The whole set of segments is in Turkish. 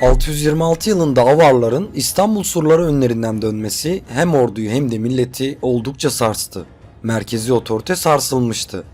626 yılında Avarların İstanbul surları önlerinden dönmesi hem orduyu hem de milleti oldukça sarstı. Merkezi otorite sarsılmıştı.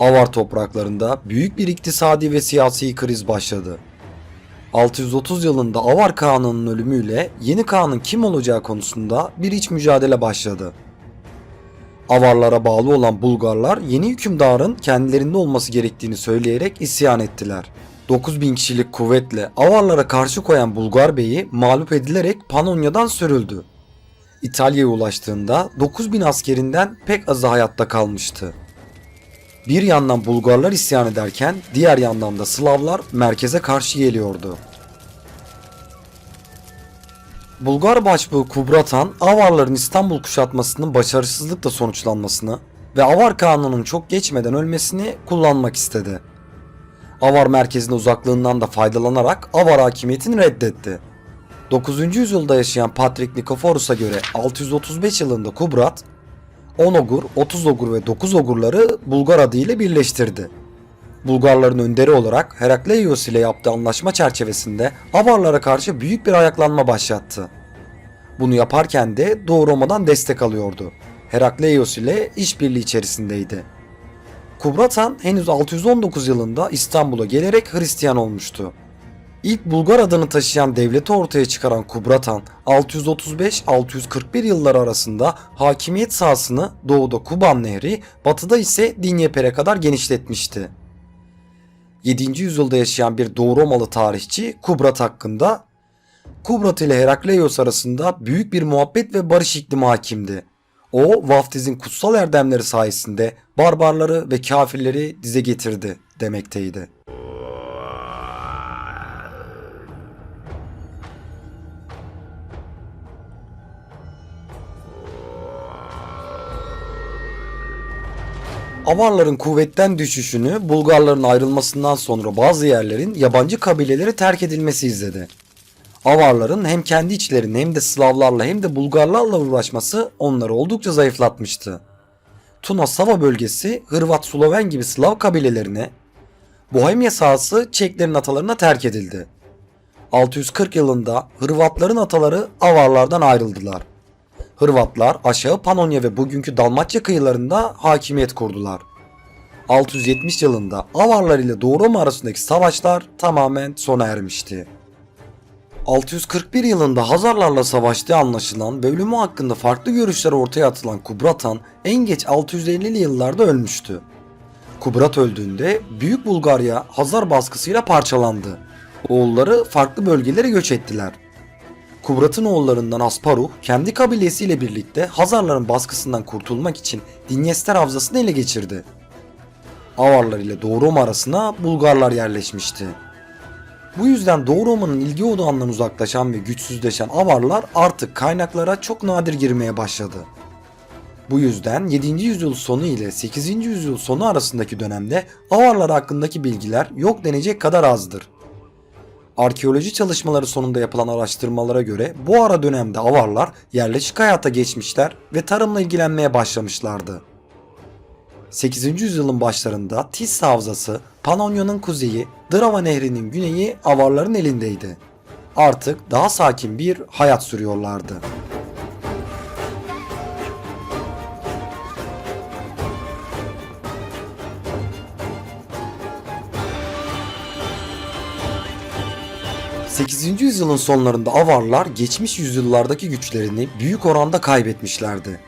Avar topraklarında büyük bir iktisadi ve siyasi kriz başladı. 630 yılında Avar Kağan'ın ölümüyle yeni Kağan'ın kim olacağı konusunda bir iç mücadele başladı. Avarlara bağlı olan Bulgarlar yeni hükümdarın kendilerinde olması gerektiğini söyleyerek isyan ettiler. 9000 kişilik kuvvetle Avarlara karşı koyan Bulgar beyi mağlup edilerek Panonya'dan sürüldü. İtalya'ya ulaştığında 9000 askerinden pek azı hayatta kalmıştı. Bir yandan Bulgarlar isyan ederken diğer yandan da Slavlar merkeze karşı geliyordu. Bulgar başbuğu Kubratan, Avarların İstanbul kuşatmasının başarısızlıkla sonuçlanmasını ve Avar Kanunun çok geçmeden ölmesini kullanmak istedi. Avar merkezine uzaklığından da faydalanarak Avar hakimiyetini reddetti. 9. yüzyılda yaşayan Patrik Nikoforos'a göre 635 yılında Kubrat, 10 ogur, 30 ogur ve 9 ogurları Bulgar adıyla birleştirdi. Bulgarların önderi olarak Herakleios ile yaptığı anlaşma çerçevesinde Avarlara karşı büyük bir ayaklanma başlattı. Bunu yaparken de Doğu Roma'dan destek alıyordu. Herakleios ile işbirliği içerisindeydi. Kubratan henüz 619 yılında İstanbul'a gelerek Hristiyan olmuştu. İlk Bulgar adını taşıyan devleti ortaya çıkaran Kubratan 635-641 yılları arasında hakimiyet sahasını doğuda Kuban Nehri, batıda ise Dinyeper'e kadar genişletmişti. 7. yüzyılda yaşayan bir Doğu Romalı tarihçi Kubrat hakkında Kubrat ile Herakleios arasında büyük bir muhabbet ve barış iklimi hakimdi. O vaftizin kutsal erdemleri sayesinde barbarları ve kafirleri dize getirdi demekteydi. Avarların kuvvetten düşüşünü Bulgarların ayrılmasından sonra bazı yerlerin yabancı kabileleri terk edilmesi izledi. Avarların hem kendi içlerinde hem de Slavlarla hem de Bulgarlarla uğraşması onları oldukça zayıflatmıştı. Tuna Sava bölgesi Hırvat Sloven gibi Slav kabilelerine, Bohemya sahası Çeklerin atalarına terk edildi. 640 yılında Hırvatların ataları Avarlardan ayrıldılar. Hırvatlar aşağı Panonya ve bugünkü Dalmaçya kıyılarında hakimiyet kurdular. 670 yılında Avarlar ile Doğu Roma arasındaki savaşlar tamamen sona ermişti. 641 yılında Hazarlarla savaştığı anlaşılan ve ölümü hakkında farklı görüşler ortaya atılan Kubratan en geç 650'li yıllarda ölmüştü. Kubrat öldüğünde Büyük Bulgarya Hazar baskısıyla parçalandı. Oğulları farklı bölgelere göç ettiler. Kubrat'ın oğullarından Asparuh kendi kabilesiyle birlikte Hazarların baskısından kurtulmak için Dinyester Havzası'nı ele geçirdi. Avarlar ile Doğu Roma arasına Bulgarlar yerleşmişti. Bu yüzden Doğu Roma'nın ilgi odağından uzaklaşan ve güçsüzleşen Avarlar artık kaynaklara çok nadir girmeye başladı. Bu yüzden 7. yüzyıl sonu ile 8. yüzyıl sonu arasındaki dönemde Avarlar hakkındaki bilgiler yok denecek kadar azdır. Arkeoloji çalışmaları sonunda yapılan araştırmalara göre bu ara dönemde Avarlar yerleşik hayata geçmişler ve tarımla ilgilenmeye başlamışlardı. 8. yüzyılın başlarında Tissa Havzası, Panonya'nın kuzeyi, Drava Nehri'nin güneyi Avarların elindeydi. Artık daha sakin bir hayat sürüyorlardı. ...8. yüzyılın sonlarında Avarlar geçmiş yüzyıllardaki güçlerini büyük oranda kaybetmişlerdi.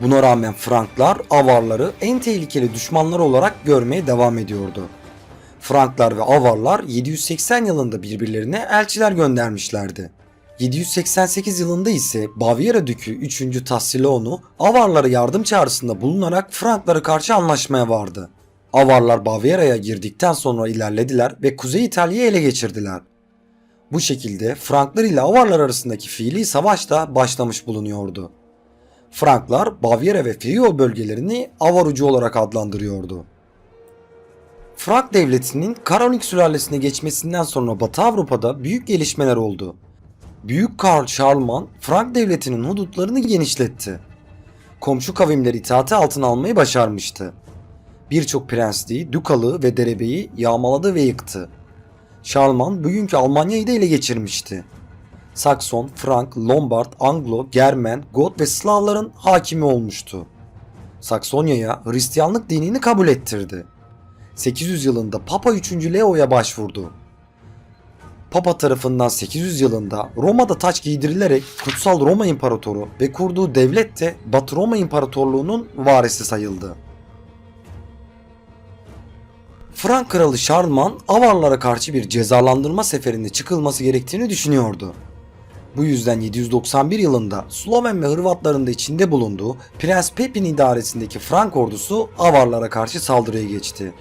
Buna rağmen Franklar Avarları en tehlikeli düşmanları olarak görmeye devam ediyordu. Franklar ve Avarlar 780 yılında birbirlerine elçiler göndermişlerdi. 788 yılında ise Bavyera Dükü 3. Tassiloğlu Avarlara yardım çağrısında bulunarak Franklara karşı anlaşmaya vardı. Avarlar Bavyera'ya girdikten sonra ilerlediler ve Kuzey İtalya'yı ele geçirdiler. Bu şekilde Franklar ile Avarlar arasındaki fiili savaş da başlamış bulunuyordu. Franklar Bavyera ve Frio bölgelerini Avar ucu olarak adlandırıyordu. Frank devletinin Karolik sülalesine geçmesinden sonra Batı Avrupa'da büyük gelişmeler oldu. Büyük Karl Charlemagne Frank devletinin hudutlarını genişletti. Komşu kavimleri itaati altına almayı başarmıştı. Birçok prensliği, dukalığı ve derebeyi yağmaladı ve yıktı. Şarlman bugünkü Almanya'yı da ele geçirmişti. Sakson, Frank, Lombard, Anglo, Germen, Got ve Slavların hakimi olmuştu. Saksonya'ya Hristiyanlık dinini kabul ettirdi. 800 yılında Papa 3. Leo'ya başvurdu. Papa tarafından 800 yılında Roma'da taç giydirilerek Kutsal Roma İmparatoru ve kurduğu devlet de Batı Roma İmparatorluğu'nun varisi sayıldı. Frank kralı Şarlman Avarlara karşı bir cezalandırma seferinde çıkılması gerektiğini düşünüyordu. Bu yüzden 791 yılında Sloven ve Hırvatların da içinde bulunduğu Prens Pepin idaresindeki Frank ordusu Avarlara karşı saldırıya geçti.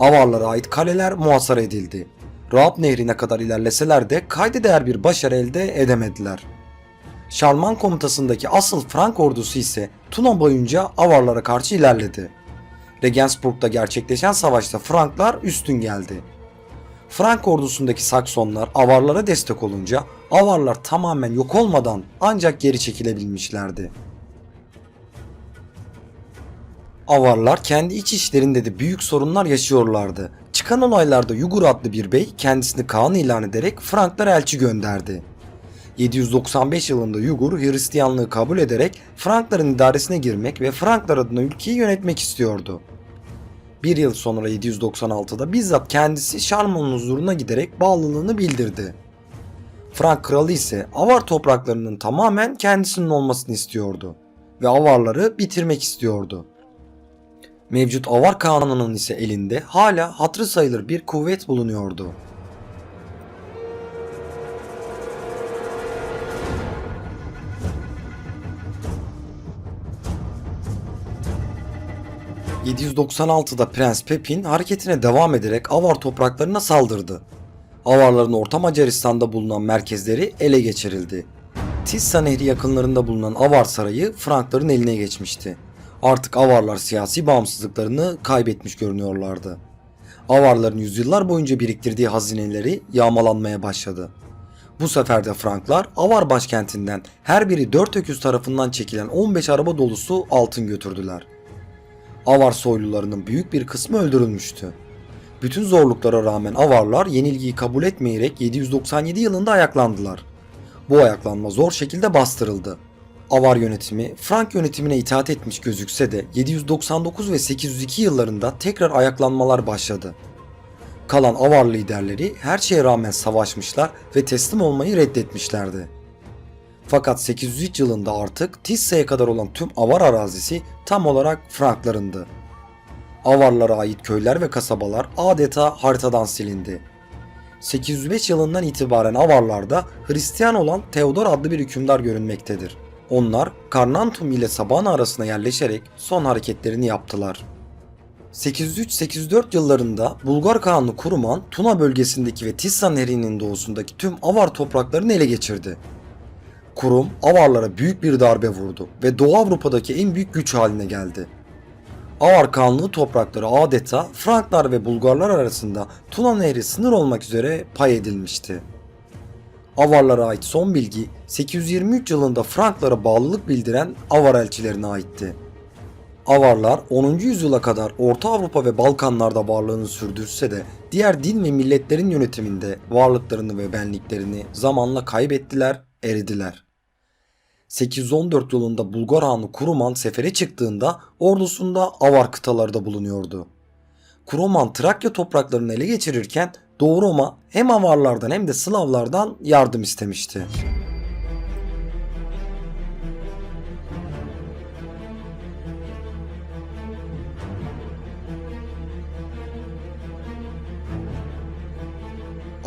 Avarlara ait kaleler muhasara edildi. Raab nehrine kadar ilerleseler de kayda değer bir başarı elde edemediler. Şarman komutasındaki asıl Frank ordusu ise Tuna boyunca Avarlara karşı ilerledi. Regensburg'da gerçekleşen savaşta Franklar üstün geldi. Frank ordusundaki Saksonlar Avarlara destek olunca Avarlar tamamen yok olmadan ancak geri çekilebilmişlerdi. Avarlar kendi iç işlerinde de büyük sorunlar yaşıyorlardı. Çıkan olaylarda Yugur adlı bir bey kendisini Kaan ilan ederek Franklara elçi gönderdi. 795 yılında Yugur Hristiyanlığı kabul ederek Frankların idaresine girmek ve Franklar adına ülkeyi yönetmek istiyordu. Bir yıl sonra 796'da bizzat kendisi Şarman'ın huzuruna giderek bağlılığını bildirdi. Frank kralı ise Avar topraklarının tamamen kendisinin olmasını istiyordu ve Avarları bitirmek istiyordu. Mevcut Avar kanununun ise elinde hala hatırı sayılır bir kuvvet bulunuyordu. ...796'da Prens Pepin hareketine devam ederek Avar topraklarına saldırdı. Avarların Orta Macaristan'da bulunan merkezleri ele geçirildi. Tissa Nehri yakınlarında bulunan Avar Sarayı Frankların eline geçmişti. Artık Avarlar siyasi bağımsızlıklarını kaybetmiş görünüyorlardı. Avarların yüzyıllar boyunca biriktirdiği hazineleri yağmalanmaya başladı. Bu sefer de Franklar Avar başkentinden her biri 4 öküz tarafından çekilen 15 araba dolusu altın götürdüler. Avar soylularının büyük bir kısmı öldürülmüştü. Bütün zorluklara rağmen Avarlar yenilgiyi kabul etmeyerek 797 yılında ayaklandılar. Bu ayaklanma zor şekilde bastırıldı. Avar yönetimi Frank yönetimine itaat etmiş gözükse de 799 ve 802 yıllarında tekrar ayaklanmalar başladı. Kalan Avar liderleri her şeye rağmen savaşmışlar ve teslim olmayı reddetmişlerdi. Fakat 803 yılında artık Tissa'ya kadar olan tüm Avar arazisi tam olarak Franklarındı. Avarlara ait köyler ve kasabalar adeta haritadan silindi. 805 yılından itibaren Avarlarda Hristiyan olan Theodor adlı bir hükümdar görünmektedir. Onlar Karnantum ile Sabana arasına yerleşerek son hareketlerini yaptılar. 803-804 yıllarında Bulgar Kağanı Kuruman Tuna bölgesindeki ve Tissa Nehri'nin doğusundaki tüm Avar topraklarını ele geçirdi. Kurum Avarlara büyük bir darbe vurdu ve Doğu Avrupa'daki en büyük güç haline geldi. Avar Kağanlığı toprakları adeta Franklar ve Bulgarlar arasında Tuna Nehri sınır olmak üzere pay edilmişti. Avarlara ait son bilgi 823 yılında Franklara bağlılık bildiren Avar elçilerine aitti. Avarlar 10. yüzyıla kadar Orta Avrupa ve Balkanlarda varlığını sürdürse de diğer din ve milletlerin yönetiminde varlıklarını ve benliklerini zamanla kaybettiler, eridiler. 814 yılında Bulgar Hanı Kuruman sefere çıktığında ordusunda Avar kıtaları da bulunuyordu. Kuruman Trakya topraklarını ele geçirirken Doğu Roma hem Avarlardan hem de Slavlardan yardım istemişti.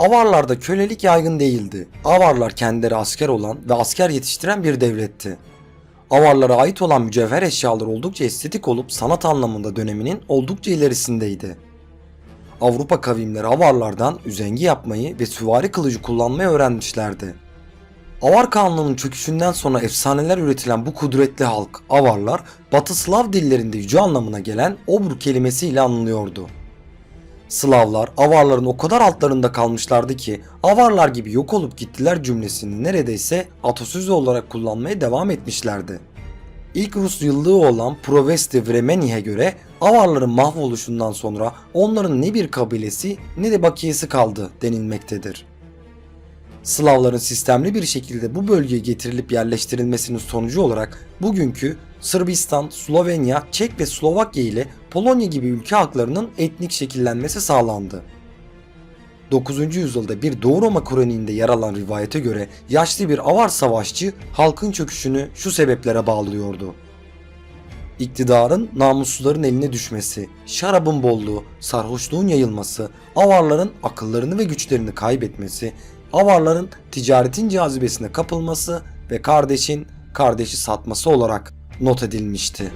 Avarlarda kölelik yaygın değildi. Avarlar kendileri asker olan ve asker yetiştiren bir devletti. Avarlara ait olan mücevher eşyalar oldukça estetik olup sanat anlamında döneminin oldukça ilerisindeydi. Avrupa kavimleri avarlardan üzengi yapmayı ve süvari kılıcı kullanmayı öğrenmişlerdi. Avar Kanlığı'nın çöküşünden sonra efsaneler üretilen bu kudretli halk Avarlar, Batı Slav dillerinde yüce anlamına gelen obur kelimesiyle anılıyordu. Slavlar Avarların o kadar altlarında kalmışlardı ki Avarlar gibi yok olup gittiler cümlesini neredeyse atasözü olarak kullanmaya devam etmişlerdi. İlk Rus yıllığı olan Provesti Vremeni'ye göre Avarların mahvoluşundan sonra onların ne bir kabilesi ne de bakiyesi kaldı denilmektedir. Slavların sistemli bir şekilde bu bölgeye getirilip yerleştirilmesinin sonucu olarak bugünkü Sırbistan, Slovenya, Çek ve Slovakya ile Polonya gibi ülke halklarının etnik şekillenmesi sağlandı. 9. yüzyılda bir Doğu Roma kroniğinde yer alan rivayete göre yaşlı bir avar savaşçı halkın çöküşünü şu sebeplere bağlıyordu. İktidarın namusluların eline düşmesi, şarabın bolluğu, sarhoşluğun yayılması, avarların akıllarını ve güçlerini kaybetmesi, avarların ticaretin cazibesine kapılması ve kardeşin kardeşi satması olarak not edilmişti.